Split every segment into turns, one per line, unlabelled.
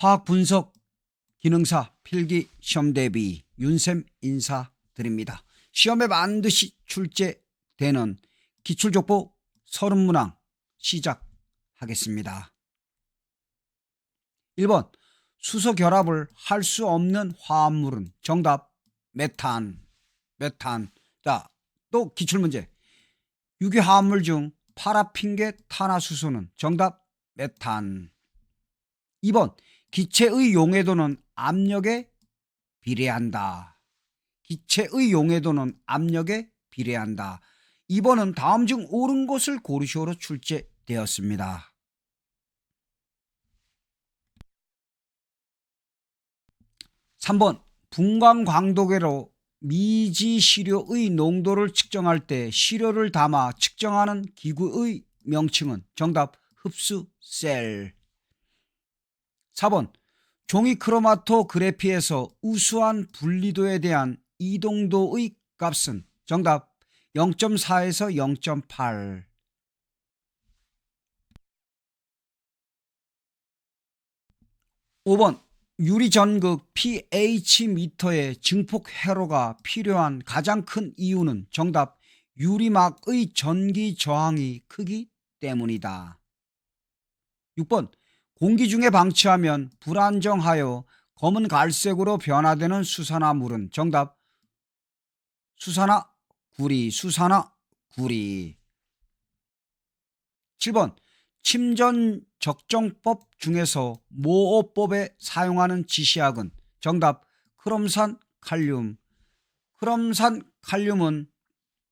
화학 분석 기능사 필기 시험 대비 윤쌤 인사드립니다. 시험에 반드시 출제되는 기출족보 서른문항 시작하겠습니다. 1번 수소 결합을 할 수 없는 화합물은 정답 메탄 메탄 자또 기출문제 유기화합물 중 파라핀계 탄화수소는 정답 메탄 2번 기체의 용해도는 압력에 비례한다. 기체의 용해도는 압력에 비례한다. 2번은 다음 중 옳은 것을 고르시오로 출제되었습니다. 3번 분광 광도계로 미지 시료의 농도를 측정할 때 시료를 담아 측정하는 기구의 명칭은 정답 흡수셀 4번 종이 크로마토그래피에서 우수한 분리도에 대한 이동도의 값은 정답 0.4에서 0.8 5번 유리 전극 pH 미터의 증폭 회로가 필요한 가장 큰 이유는 정답 유리막의 전기 저항이 크기 때문이다. 6번 공기 중에 방치하면 불안정하여 검은 갈색으로 변화되는 수산화 물은 정답. 수산화 구리 수산화 구리. 7번 침전 적정법 중에서 모호법에 사용하는 지시약은 정답. 크롬산 칼륨. 크롬산 칼륨은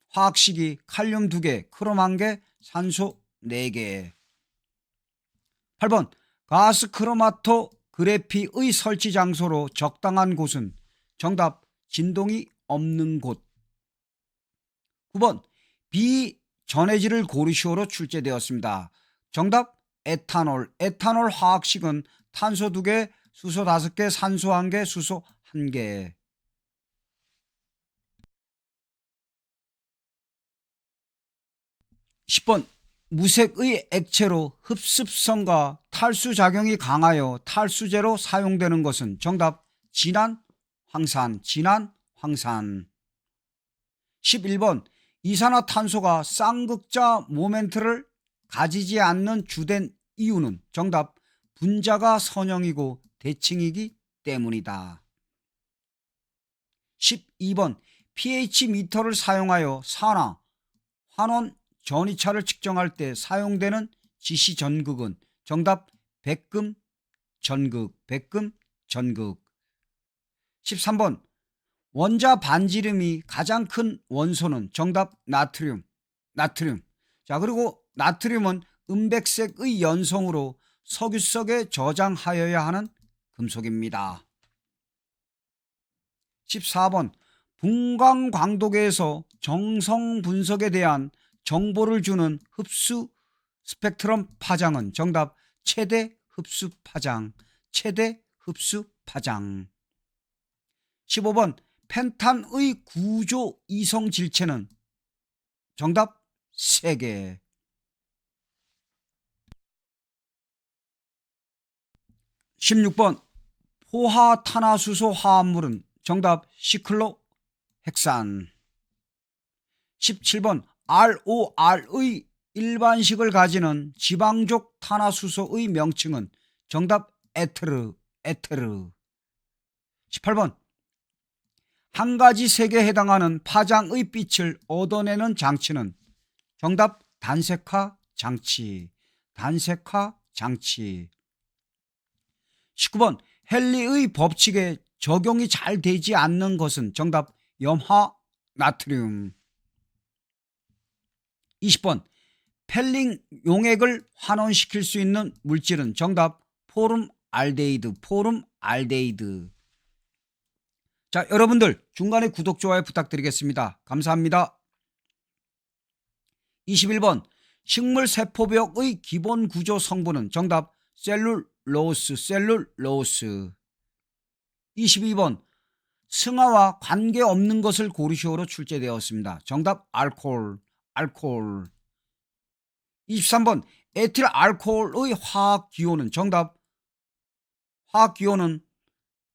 화학식이 칼륨 2개, 크롬 1개, 산소 4개. 8번 가스 크로마토 그래피의 설치 장소로 적당한 곳은 정답 진동이 없는 곳. 9번 비전해질을 고르시오로 출제되었습니다. 정답 에탄올. 에탄올 화학식은 탄소 2개 수소 5개 산소 1개 수소 1개. 10번 무색의 액체로 흡습성과 탈수 작용이 강하여 탈수제로 사용되는 것은 정답 진한 황산 진한 황산 11번 이산화탄소가 쌍극자 모멘트를 가지지 않는 주된 이유는 정답 분자가 선형이고 대칭이기 때문이다. 12번 pH 미터를 사용하여 산화, 환원, 전이차를 측정할 때 사용되는 지시 전극은 정답 백금 전극, 백금 전극. 13번 원자 반지름이 가장 큰 원소는 정답 나트륨, 나트륨. 자 그리고 나트륨은 은백색의 연성으로 석유석에 저장하여야 하는 금속입니다. 14번 분광 광도계에서 정성 분석에 대한 정보를 주는 흡수 스펙트럼 파장은 정답 최대 흡수 파장, 최대 흡수 파장. 15번 펜탄의 구조 이성 질체는 정답 3개. 16번 포화탄화수소 화합물은 정답 시클로 헥산 17번 ROR의 일반식을 가지는 지방족 탄화수소의 명칭은 정답 에테르 에테르. 18번. 한 가지 색에 해당하는 파장의 빛을 얻어내는 장치는 정답 단색화 장치 단색화 장치. 19번. 헨리의 법칙에 적용이 잘 되지 않는 것은 정답 염화 나트륨 20번. 펠링 용액을 환원시킬 수 있는 물질은 정답. 포름 알데히드 포름 알데히드. 자 여러분들 중간에 구독 좋아요 부탁드리겠습니다. 감사합니다. 21번. 식물 세포벽의 기본 구조 성분은 정답. 셀룰로스 셀룰로스. 22번. 승하와 관계없는 것을 고르시오로 출제되었습니다. 정답. 알코올 알코올. 23번 에틸 알코올의 화학 기호는 정답. 화학 기호는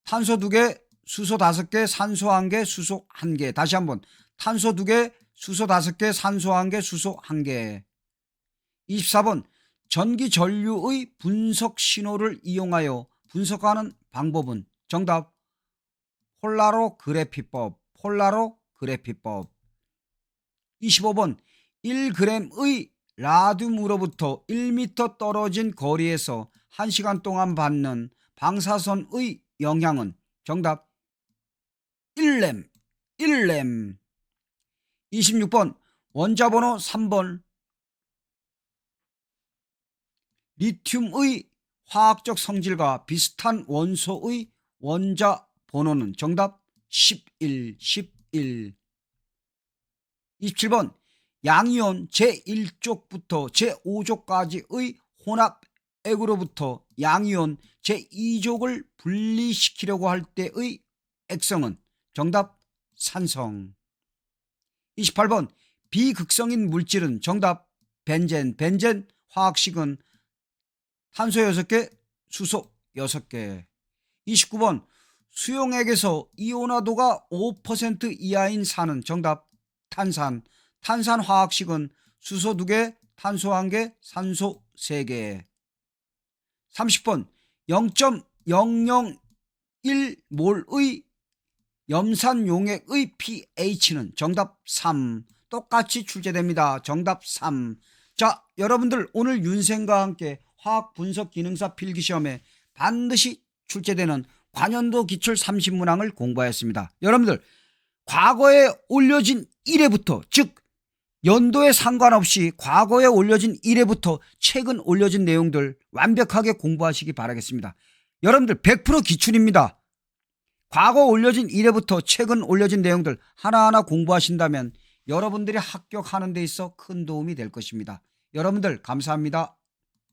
탄소 2개, 수소 5개, 산소 1개, 수소 1개. 다시 한번. 탄소 2개, 수소 5개, 산소 1개, 수소 1개. 24번 전기 전류의 분석 신호를 이용하여 분석하는 방법은 정답. 폴라로 그래피법 폴라로 그래피법. 25번 1g의 라듐으로부터 1m 떨어진 거리에서 1시간 동안 받는 방사선의 영향은 정답 1렘 1렘 26번 원자번호 3번 리튬의 화학적 성질과 비슷한 원소의 원자 번호는 정답 11, 11. 27번 양이온 제1족부터 제5족까지의 혼합액으로부터 양이온 제2족을 분리시키려고 할 때의 액성은 정답 산성. 28번 비극성인 물질은 정답 벤젠. 벤젠 화학식은 탄소 6개, 수소 6개. 29번 수용액에서 이온화도가 5% 이하인 산은 정답 탄산. 탄산 화학식은 수소 2개, 탄소 1개, 산소 3개. 30번 0.001몰의 염산 용액의 pH는 정답 3. 똑같이 출제됩니다. 정답 3. 자, 여러분들 오늘 윤생과 함께 화학 분석 기능사 필기 시험에 반드시 출제되는 관연도 기출 30문항을 공부하였습니다. 여러분들 과거에 올려진 1회부터 즉 연도에 상관없이 과거에 올려진 1회부터 최근 올려진 내용들 완벽하게 공부하시기 바라겠습니다. 여러분들 100% 기출입니다. 과거 올려진 1회부터 최근 올려진 내용들 하나하나 공부하신다면 여러분들이 합격하는 데 있어 큰 도움이 될 것입니다. 여러분들 감사합니다.